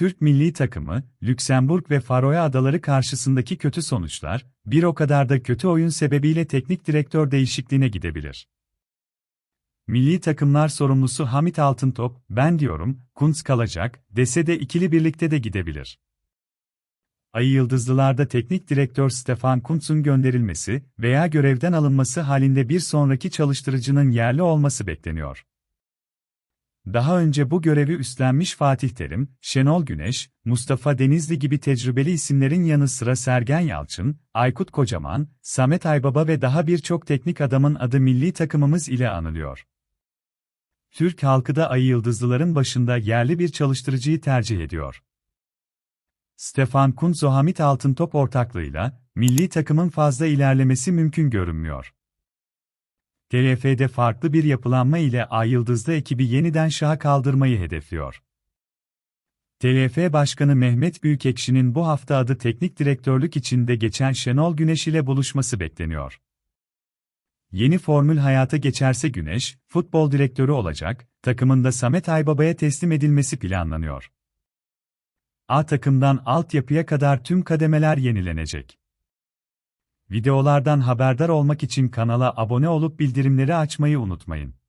Türk milli takımı, Lüksemburg ve Faroe Adaları karşısındaki kötü sonuçlar, bir o kadar da kötü oyun sebebiyle teknik direktör değişikliğine gidebilir. Milli takımlar sorumlusu Hamit Altıntop, ben diyorum, Kuntz kalacak, dese de ikili birlikte de gidebilir. Ay Yıldızlılar'da teknik direktör Stefan Kuntz'un gönderilmesi veya görevden alınması halinde bir sonraki çalıştırıcının yerli olması bekleniyor. Daha önce bu görevi üstlenmiş Fatih Terim, Şenol Güneş, Mustafa Denizli gibi tecrübeli isimlerin yanı sıra Sergen Yalçın, Aykut Kocaman, Samet Aybaba ve daha birçok teknik adamın adı milli takımımız ile anılıyor. Türk halkı da Ayı Yıldızlıların başında yerli bir çalıştırıcıyı tercih ediyor. Stefan Kuntz Hamit Altıntop ortaklığıyla, milli takımın fazla ilerlemesi mümkün görünmüyor. TFF'de farklı bir yapılanma ile Ay Yıldızlı ekibi yeniden şaha kaldırmayı hedefliyor. TFF Başkanı Mehmet Büyükekşi'nin bu hafta adı teknik direktörlük içinde geçen Şenol Güneş ile buluşması bekleniyor. Yeni formül hayata geçerse Güneş, futbol direktörü olacak, takımında Samet Aybaba'ya teslim edilmesi planlanıyor. A takımdan altyapıya kadar tüm kademeler yenilenecek. Videolardan haberdar olmak için kanala abone olup bildirimleri açmayı unutmayın.